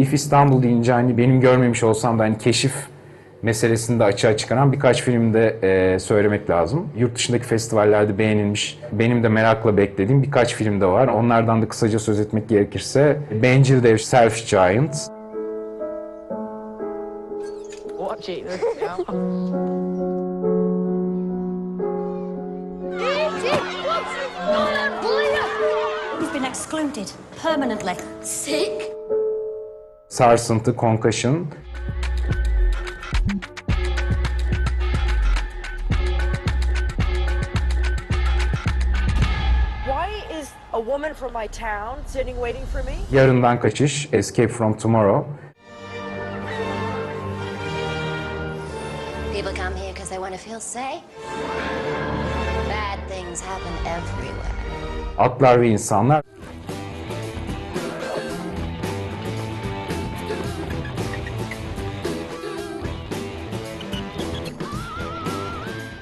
If İstanbul deyince hani benim görmemiş olsam da hani keşif meselesini de açığa çıkaran birkaç filmde e, söylemek lazım. Yurt dışındaki festivallerde beğenilmiş, benim de merakla beklediğim birkaç film de var. Onlardan da kısaca söz etmek gerekirse Bencil Dev Selfish Giant, Watch it. You've been excluded permanently. Sick? Sarsıntı, Concussion, Why is a woman from my town sitting waiting for me? Yarından Kaçış, Escape from Tomorrow, People come here because they want to feel safe. Bad things happen everywhere. Atlar ve İnsanlar,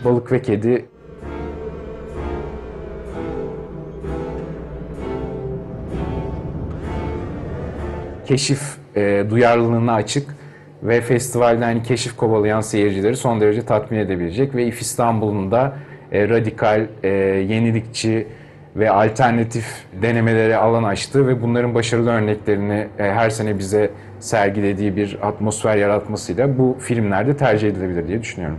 Balık ve Kedi, keşif e, duyarlılığına açık ve festivalde hani keşif kovalayan seyircileri son derece tatmin edebilecek ve İF İstanbul'un da e, radikal, e, yenilikçi ve alternatif denemelere alan açtığı ve bunların başarılı örneklerini e, her sene bize sergilediği bir atmosfer yaratmasıyla bu filmlerde tercih edilebilir diye düşünüyorum.